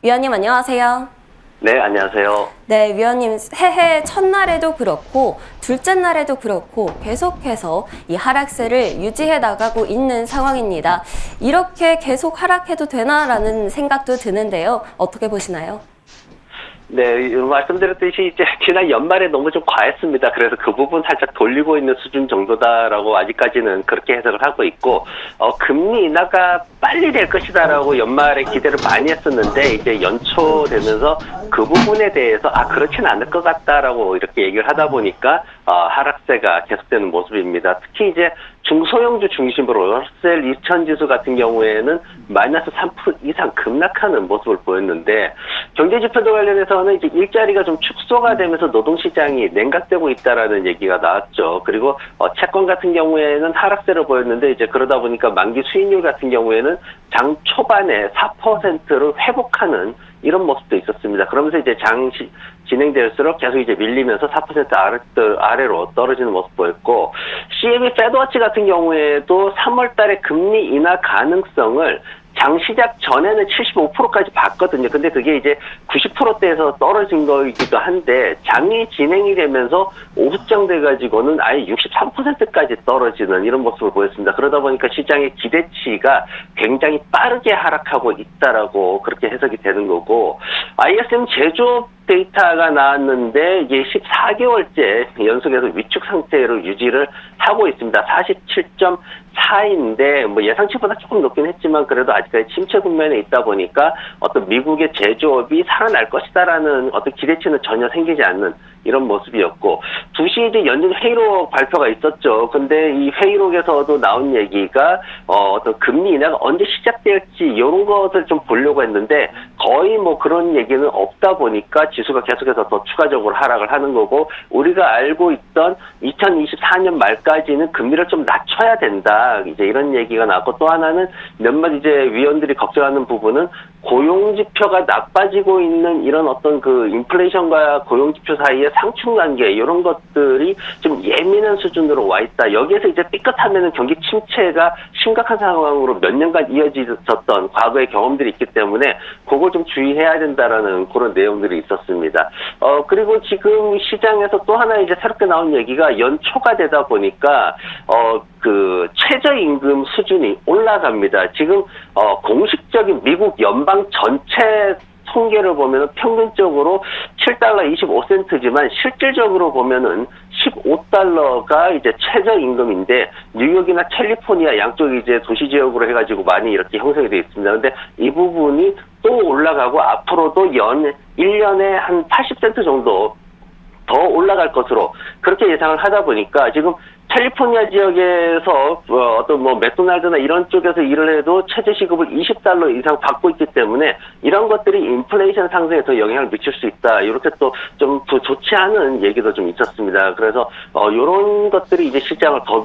위원님 안녕하세요. 네, 안녕하세요. 네, 위원님 새해 첫날에도 그렇고 둘째 날에도 그렇고 계속해서 이 하락세를 유지해 나가고 있는 상황입니다. 이렇게 계속 하락해도 되나라는 생각도 드는데요. 어떻게 보시나요? 네, 말씀드렸듯이 이제 지난 연말에 너무 좀 과했습니다. 그래서 그 부분 살짝 돌리고 있는 수준 정도다라고 아직까지는 그렇게 해석을 하고 있고, 어, 금리 인하가 빨리 될 것이다라고 연말에 기대를 많이 했었는데, 이제 연초 되면서 그 부분에 대해서, 아, 그렇진 않을 것 같다라고 이렇게 얘기를 하다 보니까, 어, 하락세가 계속되는 모습입니다. 특히 이제 중소형주 중심으로 러셀 2000 지수 같은 경우에는 마이너스 3% 이상 급락하는 모습을 보였는데 경제 지표도 관련해서는 이제 일자리가 좀 축소가 되면서 노동 시장이 냉각되고 있다라는 얘기가 나왔죠. 그리고 어, 채권 같은 경우에는 하락세를 보였는데 이제 그러다 보니까 만기 수익률 같은 경우에는 장 초반에 4%를 회복하는 이런 모습도 있었습니다. 그러면서 이제 장 시, 진행될수록 계속 이제 밀리면서 4% 아래, 아래로 떨어지는 모습 보였고, CME 페드워치 같은 경우에도 3월 달에 금리 인하 가능성을 장 시작 전에는 75%까지 봤거든요. 근데 그게 이제 90%대에서 떨어진 거이기도 한데, 장이 진행이 되면서 오후장 돼가지고는 아예 63%까지 떨어지는 이런 모습을 보였습니다. 그러다 보니까 시장의 기대치가 굉장히 빠르게 하락하고 있다라고 그렇게 해석이 되는 거고, ISM 제조업 데이터가 나왔는데 이게 14개월째 연속해서 위축 상태로 유지를 하고 있습니다. 47.4인데 뭐 예상치보다 조금 높긴 했지만 그래도 아직까지 침체 국면에 있다 보니까 어떤 미국의 제조업이 살아날 것이다라는 어떤 기대치는 전혀 생기지 않는 이런 모습이었고 2시 이제 연준 회의록 발표가 있었죠. 근데 이 회의록에서도 나온 얘기가 어, 어떤 금리 인하가 언제 시작될지 이런 것을 좀 보려고 했는데 거의 뭐 그런 얘기는 없다 보니까 지수가 계속해서 더 추가적으로 하락을 하는 거고 우리가 알고 있던 2024년 말까지는 금리를 좀 낮춰야 된다. 이제 이런 얘기가 나왔고 또 하나는 몇몇 이제 위원들이 걱정하는 부분은 고용 지표가 나빠지고 있는 이런 어떤 그 인플레이션과 고용 지표 사이의 상충 관계 이런 것들이 좀 예민한 수준으로 와 있다. 여기에서 이제 삐끗하면은 경기 침체가 심각한 상황으로 몇 년간 이어졌던 과거의 경험들이 있기 때문에 그걸 좀 주의해야 된다라는 그런 내용들이 있었 습니다. 어 그리고 지금 시장에서 또 하나 이제 새롭게 나온 얘기가 연초가 되다 보니까 어 그 최저임금 수준이 올라갑니다. 지금 어 공식적인 미국 연방 전체 통계를 보면 평균적으로 7달러 25센트지만 실질적으로 보면은 15달러가 이제 최저 임금인데 뉴욕이나 캘리포니아 양쪽 이제 도시 지역으로 해가지고 많이 이렇게 형성이 되어 있습니다. 근데 이 부분이 또 올라가고 앞으로도 연 1년에 한 80센트 정도 더 올라갈 것으로 그렇게 예상을 하다 보니까 지금 캘리포니아 지역에서 어, 어떤 뭐 맥도날드나 이런 쪽에서 일을 해도 최저 시급을 20달러 이상 받고 있기 때문에 이런 것들이 인플레이션 상승에 더 영향을 미칠 수 있다. 이렇게 또 좀 좋지 않은 얘기도 좀 있었습니다. 그래서 어 이런 것들이 이제 시장을 더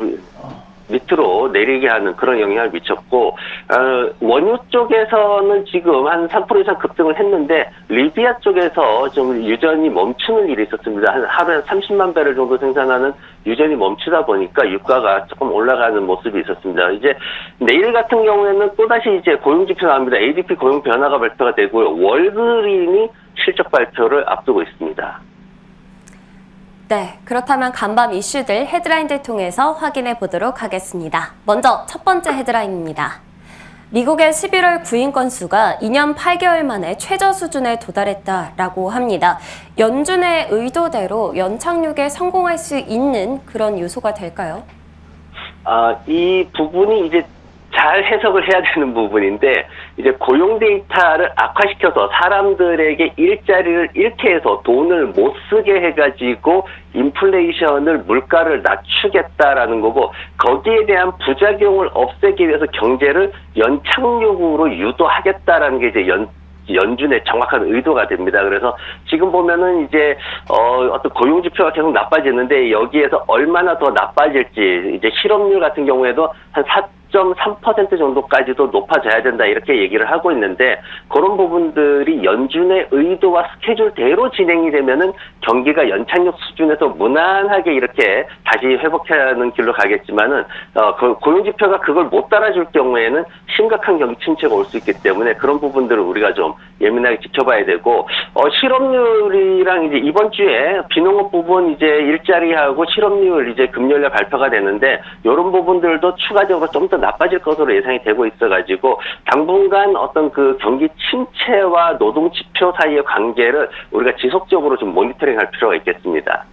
밑으로 내리게 하는 그런 영향을 미쳤고 어, 원유 쪽에서는 지금 한 3% 이상 급등을 했는데 리비아 쪽에서 좀 유전이 멈추는 일이 있었습니다. 한 하루에 30만 배럴 정도 생산하는 유전이 멈추다 보니까 유가가 조금 올라가는 모습이 있었습니다. 이제 내일 같은 경우에는 또다시 이제 고용 지표 나옵니다. ADP 고용 변화가 발표가 되고요. 월그린이 실적 발표를 앞두고 있습니다. 네, 그렇다면 간밤 이슈들 헤드라인들 통해서 확인해 보도록 하겠습니다. 먼저 첫 번째 헤드라인입니다. 미국의 11월 구인 건수가 2년 8개월 만에 최저 수준에 도달했다라고 합니다. 연준의 의도대로 연착륙에 성공할 수 있는 그런 요소가 될까요? 아, 이 부분이 이제 잘 해석을 해야 되는 부분인데 이제 고용 데이터를 악화시켜서 사람들에게 일자리를 잃게 해서 돈을 못 쓰게 해가지고 인플레이션을 물가를 낮추겠다라는 거고 거기에 대한 부작용을 없애기 위해서 경제를 연착륙으로 유도하겠다라는 게 이제 연 연준의 정확한 의도가 됩니다. 그래서 지금 보면은 이제 어 어떤 고용 지표가 계속 나빠지는데 여기에서 얼마나 더 나빠질지 이제 실업률 같은 경우에도 한 4. 6.3% 정도까지도 높아져야 된다 이렇게 얘기를 하고 있는데 그런 부분들이 연준의 의도와 스케줄대로 진행이 되면은 경기가 연착륙 수준에서 무난하게 이렇게 다시 회복하는 길로 가겠지만은 어, 그 고용 지표가 그걸 못 따라줄 경우에는 심각한 경기 침체가 올 수 있기 때문에 그런 부분들을 우리가 좀 예민하게 지켜봐야 되고 어, 실업률이랑 이제 이번 주에 비농업 부분 이제 일자리하고 실업률 이제 금요일에 발표가 되는데 이런 부분들도 추가적으로 좀더 나빠질 것으로 예상이 되고 있어가지고 당분간 어떤 그 경기 침체와 노동 지표 사이의 관계를 우리가 지속적으로 좀 모니터링할 필요가 있겠습니다.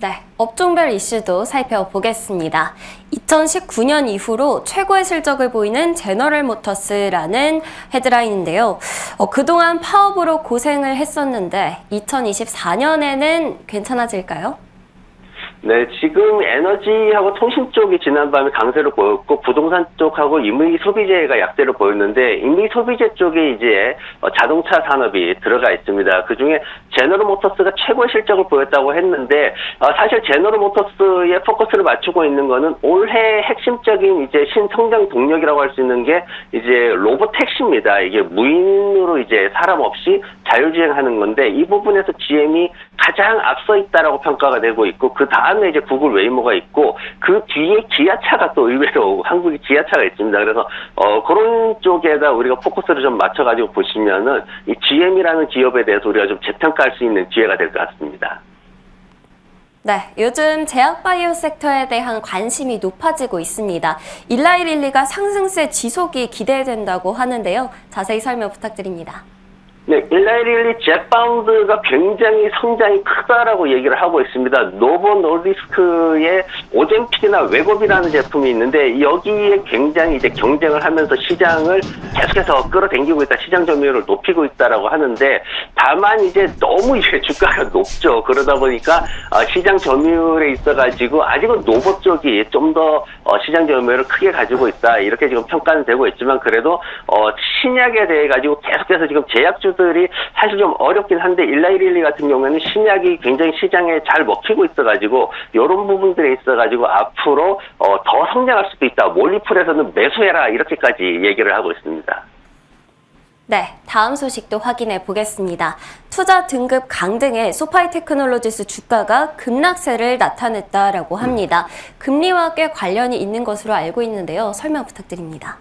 네, 업종별 이슈도 살펴보겠습니다. 2019년 이후로 최고의 실적을 보이는 제너럴 모터스라는 헤드라인인데요. 어, 그동안 파업으로 고생을 했었는데 2024년에는 괜찮아질까요? 네, 지금 에너지하고 통신 쪽이 지난밤에 강세를 보였고 부동산 쪽하고 임의 소비재가 약세를 보였는데 임의 소비재 쪽에 이제 어, 자동차 산업이 들어가 있습니다. 그 중에 제너럴 모터스가 최고의 실적을 보였다고 했는데 어, 사실 제너럴 모터스의 포커스를 맞추고 있는 거는 올해 핵심적인 이제 신성장 동력이라고 할 수 있는 게 이제 로봇 택시입니다. 이게 무인으로 이제 사람 없이 자율주행하는 건데 이 부분에서 GM이 가장 앞서 있다라고 평가가 되고 있고 그 다음 에 이제 구글 웨이모가 있고 그 뒤에 기아차가 또 의외로 한국에 기아차가 있습니다. 그래서 어 그런 쪽에다 우리가 포커스를 좀 맞춰가지고 보시면은 이 GM이라는 기업에 대해서 우리가 좀 재평가할 수 있는 기회가 될 것 같습니다. 네, 요즘 제약 바이오 섹터에 대한 관심이 높아지고 있습니다. 일라이릴리가 상승세 지속이 기대된다고 하는데요. 자세히 설명 부탁드립니다. 네, 일라이릴리 젯바운드가 굉장히 성장이 크다라고 얘기를 하고 있습니다. 노보 노디스크의 오젠픽이나 웨곱이라는 제품이 있는데 여기에 굉장히 이제 경쟁을 하면서 시장을 계속해서 끌어당기고 있다, 시장 점유율을 높이고 있다라고 하는데 다만 이제 너무 이제 주가가 높죠. 그러다 보니까 어, 시장 점유율에 있어가지고 아직은 노보 쪽이 좀더 어, 시장 점유율을 크게 가지고 있다 이렇게 지금 평가는 되고 있지만 그래도 어, 신약에 대해 가지고 계속해서 지금 제약주 들이 사실 좀 어렵긴 한데 일라이릴리 같은 경우에는 신약이 굉장히 시장에 잘 먹히고 있어가지고 이런 부분들에 있어가지고 앞으로 어, 더 성장할 수도 있다. 몰리풀에서는 매수해라 이렇게까지 얘기를 하고 있습니다. 네, 다음 소식도 확인해 보겠습니다. 투자 등급 강등의 소파이 테크놀로지스 주가가 급락세를 나타냈다라고 합니다. 금리와 꽤 관련이 있는 것으로 알고 있는데요. 설명 부탁드립니다.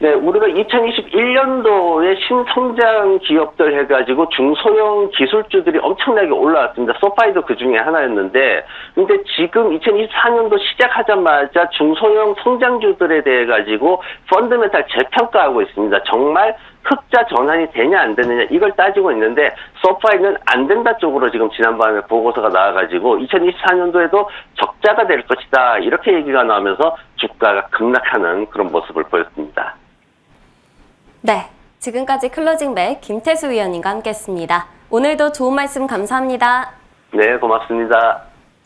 네, 우리가 2021년도에 신성장 기업들 해가지고 중소형 기술주들이 엄청나게 올라왔습니다. 소파이도 그 중에 하나였는데, 근데 지금 2024년도 시작하자마자 중소형 성장주들에 대해 가지고 펀드멘탈 재평가하고 있습니다. 정말 흑자 전환이 되냐 안 되느냐 이걸 따지고 있는데 소파이는 안 된다 쪽으로 지금 지난밤에 보고서가 나와가지고 2024년도에도 적자가 될 것이다 이렇게 얘기가 나오면서 주가가 급락하는 그런 모습을 보였습니다. 네, 지금까지 클로징 백 김태수 위원님과 함께했습니다. 오늘도 좋은 말씀 감사합니다. 네, 고맙습니다.